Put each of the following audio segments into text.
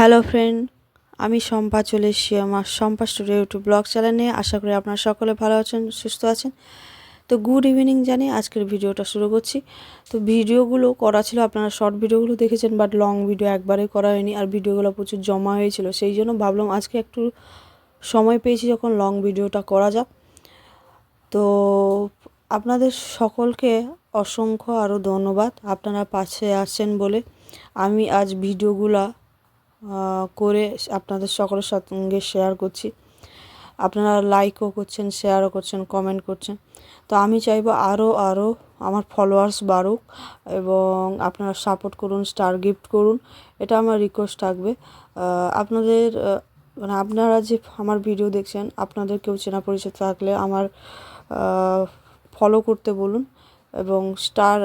Hello friend, আমি শম্পা চলে এসেছি আমার শম্পা স্টুডিও ইউটিউব ব্লগ চ্যানেলে আশা করি আপনারা সকলে ভালো আছেন, সুস্থ আছেন। তো গুড ইভিনিং জানি আজকের ভিডিওটা শুরু করছি। তো ভিডিওগুলো করা ছিল, আপনারা শর্ট ভিডিওগুলো দেখেছেন বাট লং ভিডিও একবারে করা হয়নি। আর ভিডিওগুলো প্রচুর জমা হয়েছিল, সেই জন্য ভাবলাম আজকে একটু সময় পেয়েছি যখন লং ভিডিওটা করা যাক। তো আপনাদের সকলকে অসংখ্য আরও ধন্যবাদ। আপনারা পাশে আছেন বলে আমি আজ ভিডিওগুলা করে আপনাদের সকলের সঙ্গে শেয়ার করছি। আপনারা লাইকও করছেন শেয়ারও করছেন কমেন্ট করছেন। তো আমি চাইব আরও আরও আমার ফলোয়ার্স বাড়ুক এবং আপনারা সাপোর্ট করুন স্টার গিফট করুন। এটা আমার রিকোয়েস্ট থাকবে। আপনাদের মানে আপনারা যে আমার ভিডিও দেখছেন, আপনাদের কেউ চেনা পরিচয় থাকলে আমার ফলো করতে বলুন এবং স্টার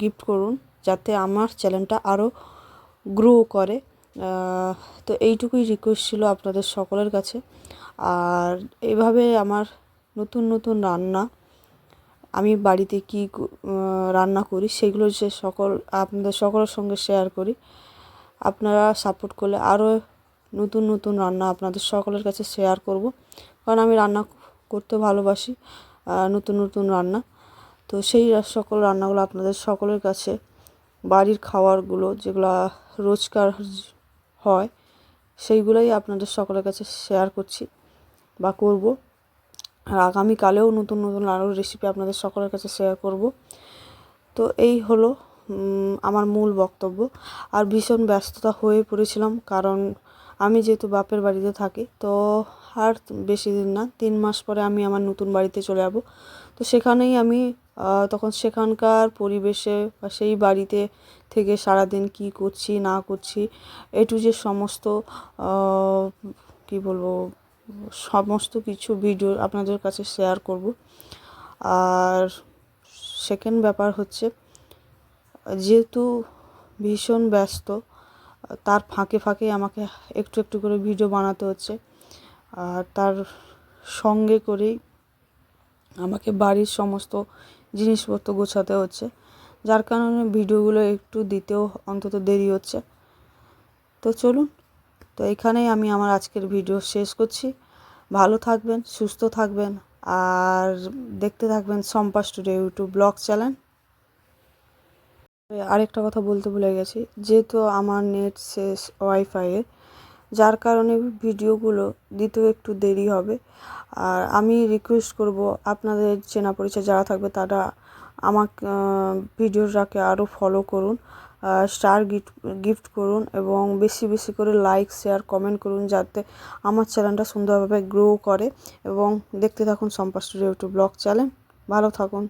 গিফট করুন, যাতে আমার চ্যানেলটা আরও গ্রো করে। তো এইটুকুই রিকোয়েস্ট ছিল আপনাদের সকলের কাছে। আর এভাবে আমার নতুন নতুন রান্না, আমি বাড়িতে কী রান্না করি সেগুলো যে সকল, আপনাদের সকলের সঙ্গে শেয়ার করি, আপনারা সাপোর্ট করলে আরও নতুন নতুন রান্না আপনাদের সকলের কাছে শেয়ার করব। কারণ আমি রান্না করতে ভালোবাসি নতুন নতুন রান্না। তো সেই সকল রান্নাগুলো আপনাদের সকলের কাছে, বাড়ির খাওয়ারগুলো যেগুলো রোজকার হয়, সেইগুলোই আপনাদের সকলের কাছে শেয়ার করছি বা করব। আর আগামীকালেও নতুন নতুন আরও রেসিপি আপনাদের সকলের কাছে শেয়ার করব। তো এই হলো আমার মূল বক্তব্য। আর ভীষণ ব্যস্ততা হয়ে পড়েছিলাম, কারণ আমি যেহেতু বাপের বাড়িতে থাকি, তো আর বেশি দিন না, তিন মাস পরে আমি আমার নতুন বাড়িতে চলে যাব। তো সেখানেই আমি তখন সেখানকার পরিবেশে বা সেই বাড়িতে থেকে সারাদিন কি করছি, না করছি এটু যে সমস্ত কি বলব, সমস্ত কিছু ভিডিও আপনাদের কাছে শেয়ার করব। আর সেকেন্ড ব্যাপার হচ্ছে, যেহেতু ভীষণ ব্যস্ত, তার ফাঁকে ফাঁকে আমাকে একটু একটু করে ভিডিও বানাতে হচ্ছে। আর তার সঙ্গে করেই আমাকে বাড়ির সমস্ত জিনিসপত্র গোছাতে হচ্ছে। যার কারণে ভিডিওগুলো একটু দিতেও অন্তত দেরি হচ্ছে। তো চলুন, তো এখানেই আমি আমার আজকের ভিডিও শেষ করছি। ভালো থাকবেন, সুস্থ থাকবেন, আর দেখতে থাকবেন Sampa studio YouTube blog channel. আরেকটা কথা বলতে ভুলে গেছি, যেহেতু আমার নেট শেষ ওয়াইফাইয়ের যার কারণে ভিডিওগুলো দিতেও একটু দেরি হবে। আর আমি রিকোয়েস্ট করব আপনাদের চেনা পরিচয় যারা থাকবে তারা আমাকে ভিডিওটাকে আরও ফলো করুন স্টার গিফট গিফট করুন এবং বেশি বেশি করে লাইক শেয়ার কমেন্ট করুন যাতে আমার চ্যানেলটা সুন্দরভাবে গ্রো করে এবং দেখতে থাকুন Sampa studio YouTube blog channel. ভালো থাকুন।